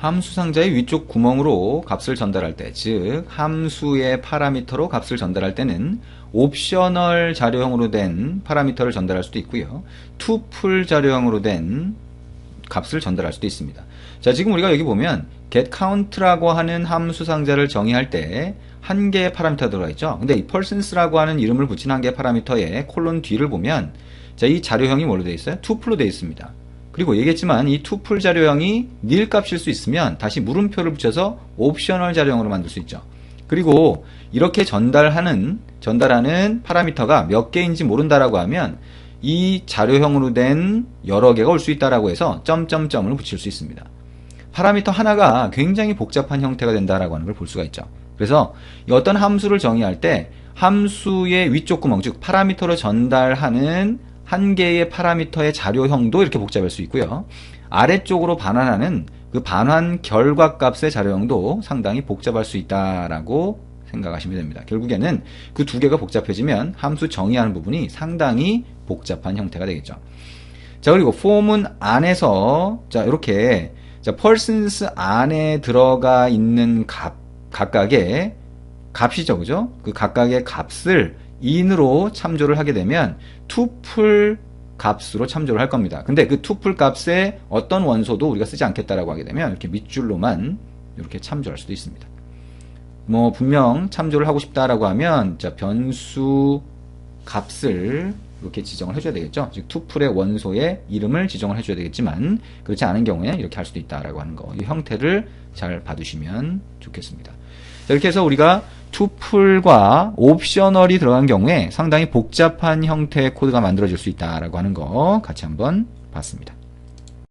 함수 상자의 위쪽 구멍으로 값을 전달할 때, 즉 함수의 파라미터로 값을 전달할 때는 옵셔널 자료형으로 된 파라미터를 전달할 수도 있고요. 투풀 자료형으로 된 값을 전달할 수도 있습니다. 자, 지금 우리가 여기 보면 getCount라고 하는 함수 상자를 정의할 때 한 개의 파라미터 들어가 있죠. 근데 이 persons라고 하는 이름을 붙인 한 개의 파라미터의 콜론 뒤를 보면 자, 이 자료형이 뭘로 되어 있어요? 투풀로 되어 있습니다. 그리고 얘기했지만 이 투풀 자료형이 nil 값일 수 있으면 다시 물음표를 붙여서 옵셔널 자료형으로 만들 수 있죠. 그리고 이렇게 전달하는 전달하는 파라미터가 몇 개인지 모른다라고 하면 이 자료형으로 된 여러 개가 올 수 있다라고 해서 점점점을 붙일 수 있습니다. 파라미터 하나가 굉장히 복잡한 형태가 된다라고 하는 걸 볼 수가 있죠. 그래서 어떤 함수를 정의할 때 함수의 위쪽 구멍, 즉 파라미터로 전달하는 한 개의 파라미터의 자료형도 이렇게 복잡할 수 있고요. 아래쪽으로 반환하는 그 반환 결과 값의 자료형도 상당히 복잡할 수 있다라고 생각하시면 됩니다. 결국에는 그 두 개가 복잡해지면 함수 정의하는 부분이 상당히 복잡한 형태가 되겠죠. 자, 그리고 폼은 안에서 자, 이렇게 자, persons 안에 들어가 있는 값 각각의 값이죠. 그죠? 그 각각의 값을 in으로 참조를 하게 되면 투풀 값으로 참조를 할 겁니다. 근데 그 투풀 값에 어떤 원소도 우리가 쓰지 않겠다라고 하게 되면 이렇게 밑줄로만 이렇게 참조할 수도 있습니다. 뭐 분명 참조를 하고 싶다라고 하면 자 변수 값을 이렇게 지정을 해줘야 되겠죠. 즉 투풀의 원소의 이름을 지정을 해줘야 되겠지만 그렇지 않은 경우에 이렇게 할 수도 있다라고 하는 거. 이 형태를 잘 봐두시면 좋겠습니다. 자, 이렇게 해서 우리가 투풀과 옵셔널이 들어간 경우에 상당히 복잡한 형태의 코드가 만들어질 수 있다라고 하는 거 같이 한번 봤습니다.